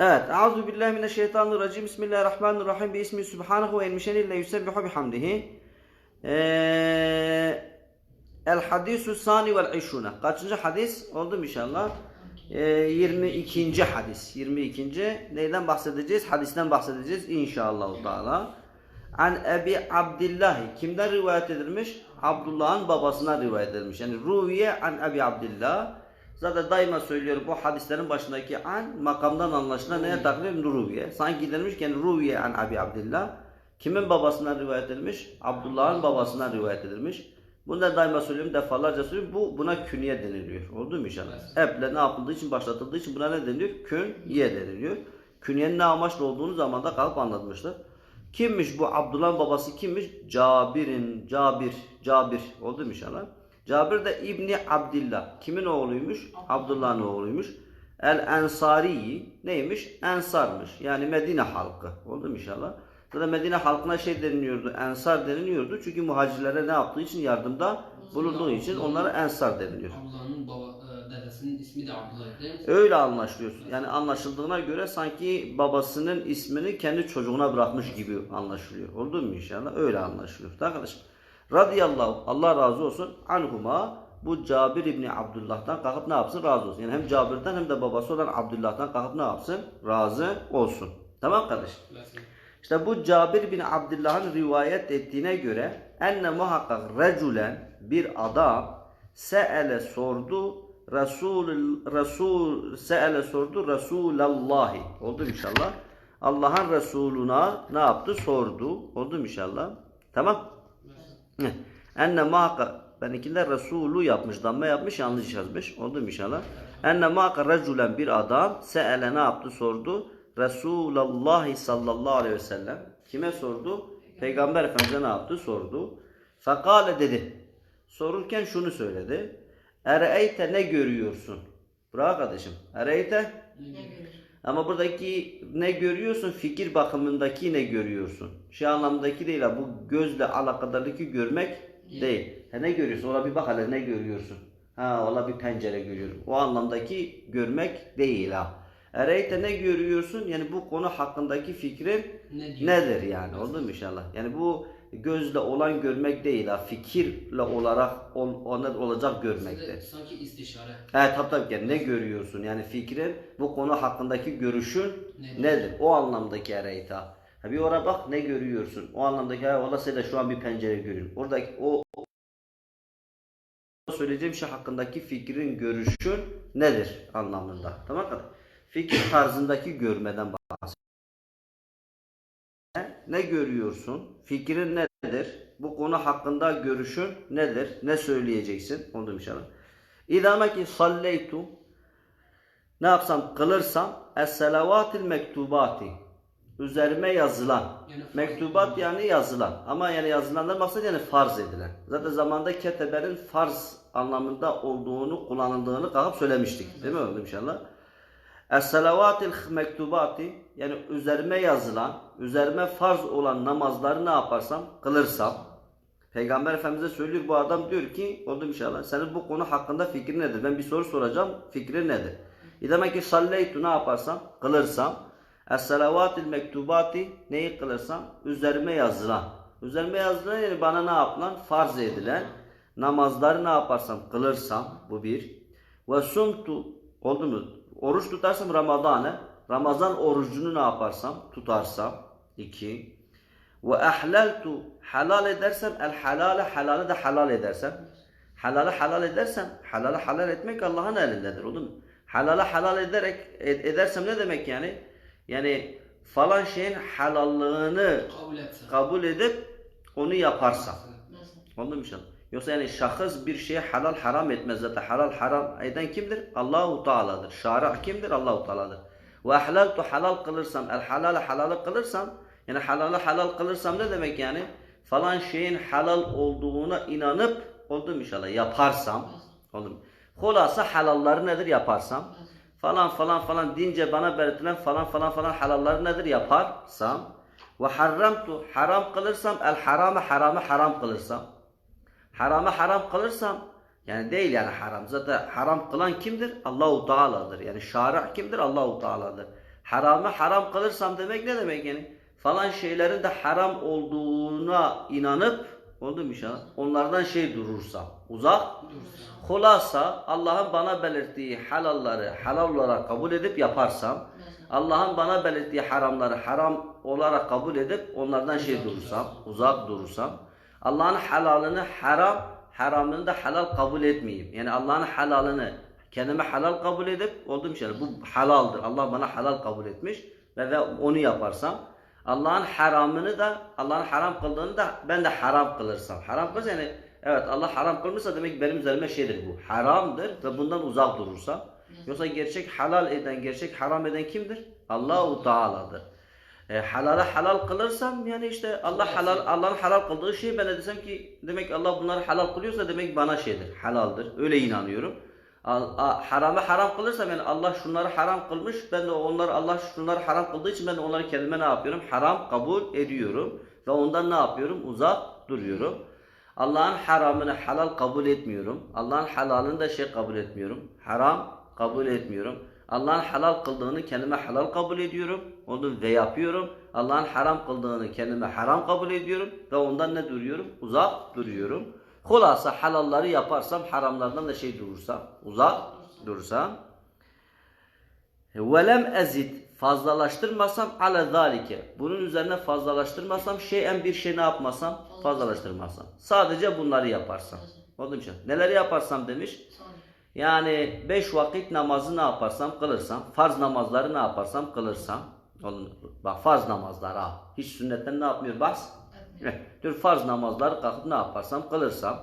Evet. Euzu billahi mineşşeytanirracim. Bismillahirrahmanirrahim. Bi ismi Subhanahu ve enmişenille yusebbihu bihamdihi. Ee, El hadisu sani vel işruna. Kaçıncı hadis? Oldu mu inşallah? Ee, 22. hadis. 22. Neyden bahsedeceğiz? Hadisten bahsedeceğiz inşallah. Teala. An Ebi Abdillah. Kimden rivayet edilmiş? Abdullah'ın babasına rivayet edilmiş. Yani Ruviye an Ebi Abdillah. Zaten daima söylüyorum bu hadislerin başındaki an makamdan anlaşılan neye takılıyor? Ruviye. Sanki denilmiş ki Ruviye an Abi Abdillah. Kimin babasından rivayet edilmiş? Abdullah'ın babasından rivayet edilmiş. Bunu da daima söylüyorum, defalarca söylüyorum. Bu buna künye deniliyor. Oldu mu inşallah? Eple ne yapıldığı için, başlatıldığı için buna ne deniliyor? Künye deniliyor. Künyenin ne amaçlı olduğunu zamanda kalıp anlatmışlar. Kimmiş bu Abdullah'ın babası kimmiş? Cabir'in, Cabir, Cabir. Oldu mu inşallah? Cabir de İbni Abdillah. Kimin oğluymuş? Abdullah'ın oğluymuş. El Ensari neymiş? Ensarmış. Yani Medine halkı. Oldu mu inşallah? Zaten Medine halkına şey deniliyordu. Ensar deniliyordu. Çünkü muhacirlere ne yaptığı için yardımda bulunduğu için onlara Ensar deniliyor. Abdullah'ın baba, e, dedesinin ismi de Abdullah değil mi? Öyle anlaşılıyor. Yani anlaşıldığına göre sanki babasının ismini kendi çocuğuna bırakmış gibi anlaşılıyor. Oldu mu inşallah? Öyle anlaşılıyor. Arkadaşım. Radıyallahu Allah razı olsun anhuma bu Cabir İbni Abdullah'tan kalkıp ne yapsın? Razı olsun. Yani hem Cabir'den hem de babası olan Abdullah'tan kalkıp ne yapsın? Razı olsun. Tamam. Mesela. İşte bu Cabir bin Abdullah'ın rivayet ettiğine göre enne muhakkak reculen bir adam se'ele sordu Resul Resul se'ele sordu Resulallahi. Oldu inşallah. Allah'ın Resuluna ne yaptı? Sordu. Oldu inşallah. Tamam. Enne muhakkak benimkiler Resulü yapmış, damma yapmış, yanlış yazmış. Oldu mu inşallah? Enne muhakkak reculen bir adam se'ele ne yaptı? Sordu. Resulullah sallallahu aleyhi ve sellem. Kime sordu? Peygamber Efendimiz'e ne yaptı? Sordu. Fekale dedi. Sorurken şunu söyledi. Ere'eyte ne görüyorsun? Bravo kardeşim. Ere'eyte Ne görüyorsun? Ama buradaki ne görüyorsun? Fikir bakımındaki ne görüyorsun? Şey anlamdaki değil ha. Bu gözle alakadarlıki görmek değil. Ha, ne görüyorsun? Ola bir bak hele ne görüyorsun? Ha ola bir pencere görüyorum. O anlamdaki görmek değil ha. Ereyte ne görüyorsun? Yani bu konu hakkındaki fikrin Ne nedir yani? Oldu mu inşallah? Yani bu gözle olan görmek değil ha. Fikirle olarak ol, ona olacak görmektir. Size Sanki istişare. Evet tabii tabii ki ne görüyorsun? Yani fikrin bu konu hakkındaki görüşün Nedir? nedir? O anlamdaki ereyta. Ha bir oraya bak ne görüyorsun? O anlamdaki valla sen de şu an bir pencere görüyorum. Oradaki o söyleyeceğim şey hakkındaki fikrin görüşün nedir anlamında. Tamam mı? Fikir tarzındaki görmeden bahsediyor. Ne görüyorsun? Fikrin nedir? Bu konu hakkında görüşün nedir? Ne söyleyeceksin? Onu inşallah. İdame ki salleytu ne yapsam kılırsam es-selavatil mektubati üzerime yazılan Yani mektubat yani yazılan ama yani yazılandan maksat yani farz edilen. Zaten zamanda ketebenin farz anlamında olduğunu kullanıldığını kalkıp söylemiştik. Değil mi öyle inşallah? Es-selavatil mektubati yani üzerime yazılan, üzerime farz olan namazları ne yaparsam, kılırsam. Peygamber Efendimiz'e söylüyor bu adam diyor ki, oldu inşallah, senin bu konu hakkında fikrin nedir? Ben bir soru soracağım, fikrin nedir? E demek ki salleytu ne yaparsam, kılırsam. Es-selavatil mektubati neyi kılırsam? Üzerime yazılan. Üzerime yazılan yani bana ne yapılan? Farz edilen namazları ne yaparsam, kılırsam. Bu bir. Ve sumtu oldu mu? Oruç tutarsam Ramazan'ı, Ramazan orucunu ne yaparsam, tutarsam. iki. Ve ahlaltu halal edersem el halale halale de halal edersem. Halale halal edersem, halale halal etmek Allah'ın elindedir. Oldu mu? Halale halal ederek ed- edersem ne demek yani? Yani falan şeyin halallığını Kabul kabul edip onu yaparsam. Anladın mı inşallah? Yoksa yani şahıs bir şeye halal haram etmez zaten. Halal haram eden kimdir? Allahu Teala'dır. Şari' kimdir? Allahu Teala'dır. Ve ahlaltu halal kılırsam, el halale halalı kılırsam, yani halalı halal kılırsam ne demek yani? Falan şeyin halal olduğuna inanıp, oldu mu inşallah? Yaparsam, oldu mu? Hulasa halalları nedir yaparsam? Falan falan falan deyince bana belirtilen falan falan falan halalları nedir yaparsam? Ve harramtu haram kılırsam, el harame haramı haram kılırsam. Haramı haram kılırsam yani değil yani haram. Zaten haram kılan kimdir? Allahu Teala'dır. Yani şari' kimdir? Allahu Teala'dır. Haramı haram kılırsam demek ne demek yani? Falan şeylerin de haram olduğuna inanıp oldu mu inşallah? Onlardan şey durursam, uzak Dursa. Hulasa Allah'ın bana belirttiği halalları halal olarak kabul edip yaparsam, Allah'ın bana belirttiği haramları haram olarak kabul edip onlardan şey durursam, uzak durursam, Allah'ın halalını haram, haramını da halal kabul etmeyeyim. Yani Allah'ın halalını kendime halal kabul edip olduğum şey bu halaldır. Allah bana halal kabul etmiş ve, ve onu yaparsam Allah'ın haramını da Allah'ın haram kıldığını da ben de haram kılırsam. Haram kılırsa yani evet Allah haram kılmışsa demek ki benim üzerime şeydir bu. Haramdır ve bundan uzak durursam. Yoksa gerçek halal eden, gerçek haram eden kimdir? Allahu Teala'dır. E, halale halal kılırsam yani işte Allah halal Allah'ın halal kıldığı şey ben de desem ki demek Allah bunları halal kılıyorsa demek bana şeydir, halaldır. Öyle inanıyorum. Haramı haram kılırsam yani Allah şunları haram kılmış. Ben de onları Allah şunları haram kıldığı için ben de onları kendime ne yapıyorum? Haram kabul ediyorum ve ondan ne yapıyorum? Uzak duruyorum. Allah'ın haramını halal kabul etmiyorum. Allah'ın halalını da şey kabul etmiyorum. Haram kabul etmiyorum. Allah'ın halal kıldığını kendime halal kabul ediyorum. Onu ve yapıyorum. Allah'ın haram kıldığını kendime haram kabul ediyorum. Ve ondan ne duruyorum? Uzak duruyorum. Hulasa halalları yaparsam haramlardan da şey durursam, uzak durursam. Velem ezid fazlalaştırmasam ala zalike. Bunun üzerine fazlalaştırmasam şeyen bir şey ne yapmasam fazlalaştırmasam. Sadece bunları yaparsam. Mu şey? Neleri yaparsam demiş. Yani beş vakit namazı ne yaparsam kılırsam. Farz namazları ne yaparsam kılırsam. Bak farz namazlar ha. Hiç sünnetten ne yapmıyor bas? Dur farz namazları kalkıp ne yaparsam kılırsam.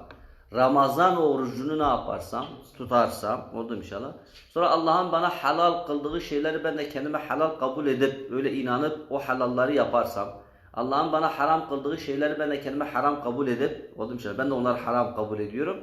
Ramazan orucunu ne yaparsam tutarsam oldu inşallah. Sonra Allah'ın bana halal kıldığı şeyleri ben de kendime halal kabul edip öyle inanıp o halalları yaparsam. Allah'ın bana haram kıldığı şeyleri ben de kendime haram kabul edip oldu inşallah. Ben de onları haram kabul ediyorum.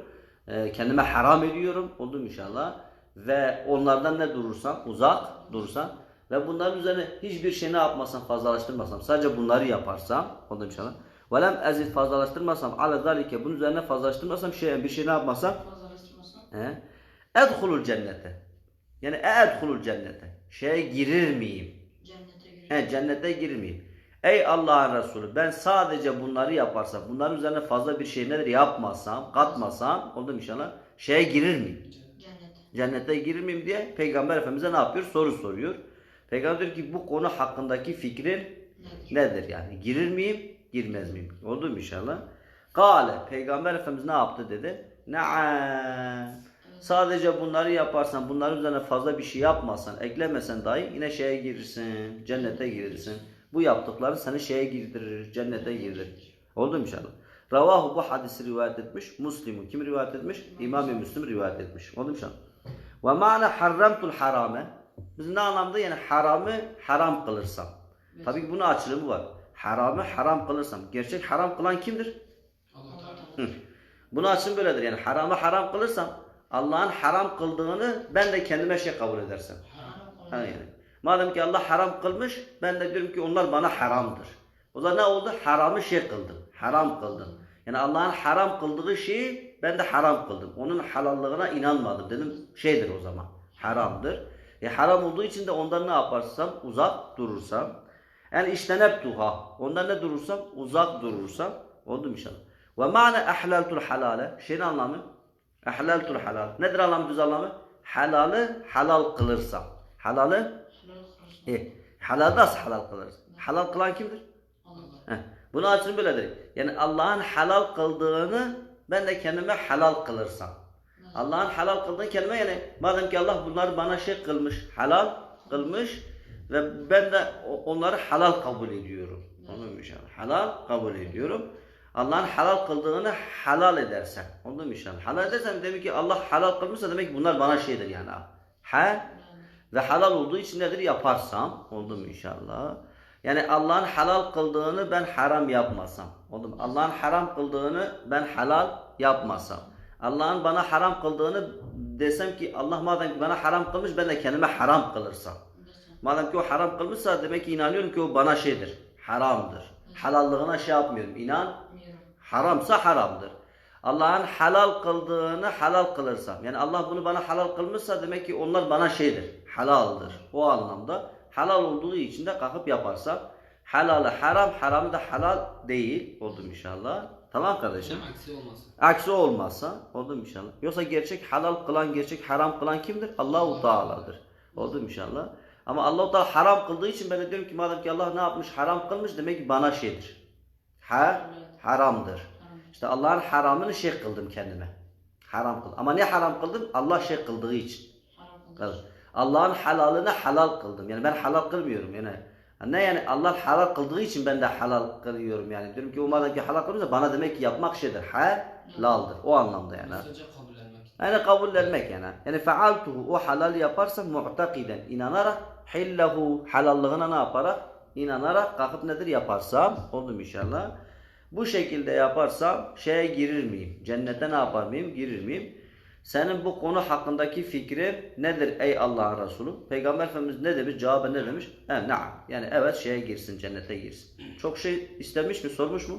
Ee, kendime haram ediyorum oldu inşallah. Ve onlardan ne durursam uzak durursam ve bunların üzerine hiçbir şey ne yapmasam fazlalaştırmasam sadece bunları yaparsam oldu inşallah. Velem ezid fazlalaştırmasam ala zalike bunun üzerine fazlalaştırmasam şey bir şey ne yapmasam Fazlalaştırmasam. Edhulul cennete. Yani e edhulul cennete. Şeye girir miyim? Cennete girer. He, cennete girir miyim? Ey Allah'ın Resulü ben sadece bunları yaparsam, bunların üzerine fazla bir şey nedir yapmasam, katmasam, oldu mu inşallah, şeye girir miyim? Cennete. Cennete girir miyim diye Peygamber Efendimiz'e ne yapıyor? Soru soruyor. Peygamber diyor ki bu konu hakkındaki fikrin Nedir? nedir yani? Girir miyim, girmez miyim? Oldu mu inşallah? Kale, Peygamber Efendimiz ne yaptı dedi? Naam. Sadece bunları yaparsan, bunların üzerine fazla bir şey yapmazsan, eklemesen dahi yine şeye girirsin, cennete girirsin. Bu yaptıkları seni şeye girdirir, cennete girdirir. Oldu mu inşallah? Ravahu bu hadisi rivayet etmiş. Müslim'u kim rivayet etmiş? İmam-ı Müslim rivayet etmiş. Oldu mu inşallah? Ve ma'na harramtul harame. Biz ne anlamda yani haramı haram kılırsam. Tabii ki bunun açılımı var. Haramı haram kılırsam. Gerçek haram kılan kimdir? Allah. Bunun açılımı böyledir. Yani haramı haram kılırsam Allah'ın haram kıldığını ben de kendime şey kabul edersem. Haram Ha yani. Madem ki Allah haram kılmış, ben de diyorum ki onlar bana haramdır. O zaman ne oldu? Haramı şey kıldım. Haram kıldım. Yani Allah'ın haram kıldığı şeyi ben de haram kıldım. Onun halallığına inanmadım. Dedim şeydir o zaman. Haramdır. E haram olduğu için de ondan ne yaparsam uzak durursam. Yani iştenep duha. Ondan ne durursam uzak durursam. Oldu mu inşallah? Ve ma'ne ehlaltul halale. Şeyin anlamı? Ehlaltul halal. Nedir anlamı düz anlamı? Halalı halal kılırsam. Halalı. E, halal nasıl halal kılırız? Halal kılan kimdir? Allah. Heh. Bunu açın böyledir. Yani Allah'ın halal kıldığını ben de kendime halal kılırsam. Allah'ın halal kıldığı kelime yani madem ki Allah bunları bana şey kılmış, halal kılmış ve ben de onları halal kabul ediyorum. Mı inşallah? Halal kabul ediyorum. Allah'ın halal kıldığını halal edersen. Mı inşallah? Halal edersem demek ki Allah halal kılmışsa demek ki bunlar bana şeydir yani. Ha? Ve halal olduğu için nedir? Yaparsam. Oldu mu inşallah? Yani Allah'ın halal kıldığını ben haram yapmasam. Oldu mu? Allah'ın haram kıldığını ben halal yapmasam. Allah'ın bana haram kıldığını desem ki Allah madem ki bana haram kılmış ben de kendime haram kılırsam. Madem ki o haram kılmışsa demek ki inanıyorum ki o bana şeydir. Haramdır. Halallığına şey yapmıyorum. İnan haramsa haramdır. Allah'ın halal kıldığını halal kılırsam. Yani Allah bunu bana halal kılmışsa demek ki onlar bana şeydir. Halaldır. O anlamda halal olduğu için de kalkıp yaparsa halalı haram, haramı da halal değil. Oldu mu inşallah? Tamam kardeşim. Aksi olmasın. Aksi olmazsa oldu mu inşallah? Yoksa gerçek halal kılan, gerçek haram kılan kimdir? Allahu Teala'dır. Oldu mu inşallah? Ama Allahu Teala haram kıldığı için ben de diyorum ki madem ki Allah ne yapmış? Haram kılmış demek ki bana şeydir. Ha haramdır. İşte Allah'ın haramını şey kıldım kendime. Haram kıldım. Ama ne haram kıldım? Allah şey kıldığı için. Haram kılmış. Allah'ın halalını halal kıldım. Yani ben halal kılmıyorum yani. Ne yani Allah halal kıldığı için ben de halal kılıyorum yani. Diyorum ki o madem ki halal kılmışsa bana demek ki yapmak şeydir. Halaldır. O anlamda yani. Yani kabullenmek yani. Yani fealtuhu o halal yaparsa mu'takiden inanarak hillehu halallığına ne yaparak inanarak kalkıp nedir yaparsam oldu mu inşallah. Bu şekilde yaparsam şeye girir miyim? Cennete ne yapar mıyım? Girir miyim? Senin bu konu hakkındaki fikri nedir ey Allah'ın Resulü? Peygamber Efendimiz ne demiş? Cevabı ne demiş? He, naam. Yani evet şeye girsin, cennete girsin. Çok şey istemiş mi, sormuş mu?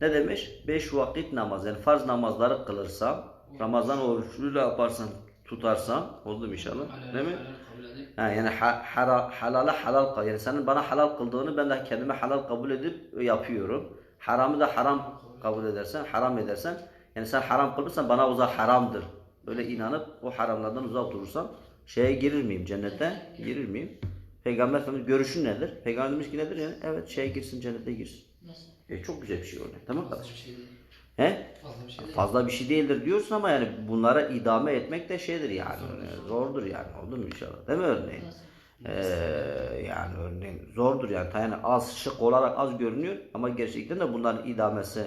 Ne demiş? Beş vakit namaz yani farz namazları kılırsam, Ramazan oruçluyla yaparsam, tutarsam, oldu mu inşallah? Halal, Değil mi? halal Ha, yani ha, hara, halale halal kıl. Yani senin bana halal kıldığını ben de kendime halal kabul edip yapıyorum. Haramı da haram kabul edersen, haram edersen, yani sen haram kılırsan bana o zaman haramdır. Böyle inanıp o haramlardan uzak durursam şeye girir miyim? Cennete girir miyim? Peygamber Efendimiz görüşün nedir? Peygamber demiş ki nedir yani? Evet şeye girsin, cennete girsin. Nasıl? E, çok güzel bir şey örnek. Tamam kardeşim? şey. He? Fazla bir şey. Fazla bir şey değildir diyorsun ama yani bunlara idame etmek de şeydir yani. Zordur yani. Oldu mu inşallah? Değil mi örneğin? Nasıl? Ee, yani örneğin zordur yani. Yani az şık olarak az görünüyor ama gerçekten de bunların idamesi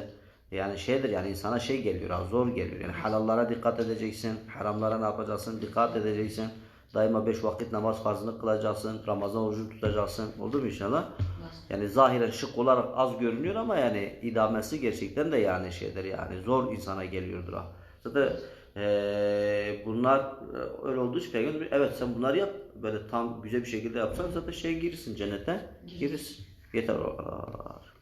yani şeydir yani insana şey geliyor, zor geliyor. Yani halallara dikkat edeceksin, haramlara ne yapacaksın, dikkat edeceksin. Daima beş vakit namaz farzını kılacaksın, Ramazan orucu tutacaksın. Oldu mu inşallah? Yani zahiren şık olarak az görünüyor ama yani idamesi gerçekten de yani şeydir yani zor insana geliyordur. Zaten eee, bunlar öyle olduğu için peygamber evet sen bunları yap böyle tam güzel bir şekilde yapsan zaten şey girirsin cennete girirsin. Yeter o kadar.